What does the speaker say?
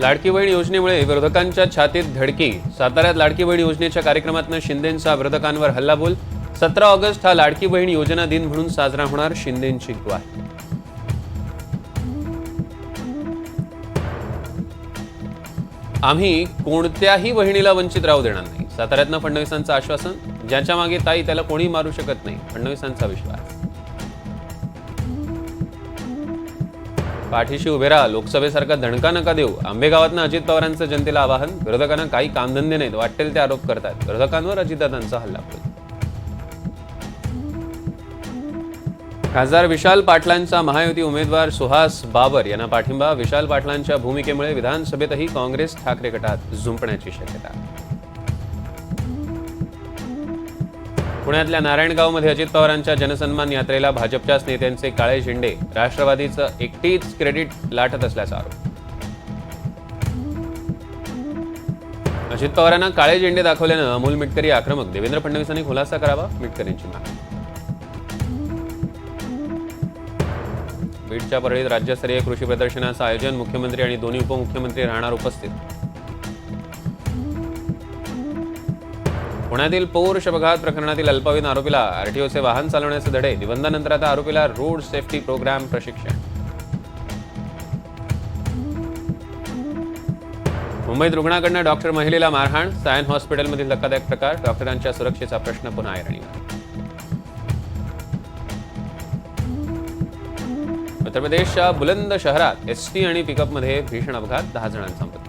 लाडकी बहीण योजनेमुळे विरोधकांच्या छातीत धडकी. साताऱ्यात लाडकी बहीण योजनेच्या कार्यक्रमातनं शिंदेंचा विरोधकांवर हल्लाबोल. सतरा ऑगस्ट हा लाडकी बहीण योजना दिन म्हणून साजरा होणार शिंदेंची ग्वाही. आम्ही कोणत्याही बहिणीला वंचित राहू देणार नाही. साताऱ्यातनं फडणवीसांचं आश्वासन ज्याच्या मागे ताई त्याला कोणी मारू शकत नाही फडणवीसांचा विश्वास. पाठीशी उभे राहा. लोकसभेसारखा धणका नका देऊ. आंबेगावातनं अजित पवारांचं जनतेला आवाहन. विरोधकांना काही कामधंदे नाहीत. वाटेल ते आरोप करतात विरोधकांवर अजितदादांचा हल्ला खासदार विशाल पाटलांचा महायुती उमेदवार सुहास बाबर यांना पाठिंबा. विशाल पाटलांच्या भूमिकेमुळे विधानसभेतही काँग्रेस ठाकरे गटात झुंपण्याची शक्यता. पुण्यातल्या नारायणगावमध्ये अजित पवारांच्या जनसन्मान यात्रेला भाजपच्याच नेत्यांचे काळे झेंडे. राष्ट्रवादीचं एकटीच क्रेडिट लाटत असल्याचा आरोप. अजित पवारांना काळे झेंडे दाखवल्यानं अमोल मिटकरी आक्रमक. देवेंद्र फडणवीसांनी खुलासा करावा मिटकरींची मागणी. बीडच्या परळीत राज्यस्तरीय कृषी प्रदर्शनाचं आयोजन मुख्यमंत्री आणि दोन्ही उपमुख्यमंत्री राहणार उपस्थित. पुण्यातील पौर अपघात प्रकरणातील अल्पवयीन आरोपीला आरटीओचे वाहन चालवण्याचे धडे. निबंधानंतर आता आरोपीला रोड सेफ्टी प्रोग्राम प्रशिक्षण. मुंबईत रुग्णाकडनं डॉक्टर महिलेला मारहाण. सायन हॉस्पिटलमधील धक्कादायक प्रकार. डॉक्टरांच्या सुरक्षेचा प्रश्न पुन्हा ऐरणीवर उत्तर प्रदेशच्या बुलंद शहरात एसटी आणि पिकअपमध्ये भीषण अपघात. दहा जणांचा मृत्यू.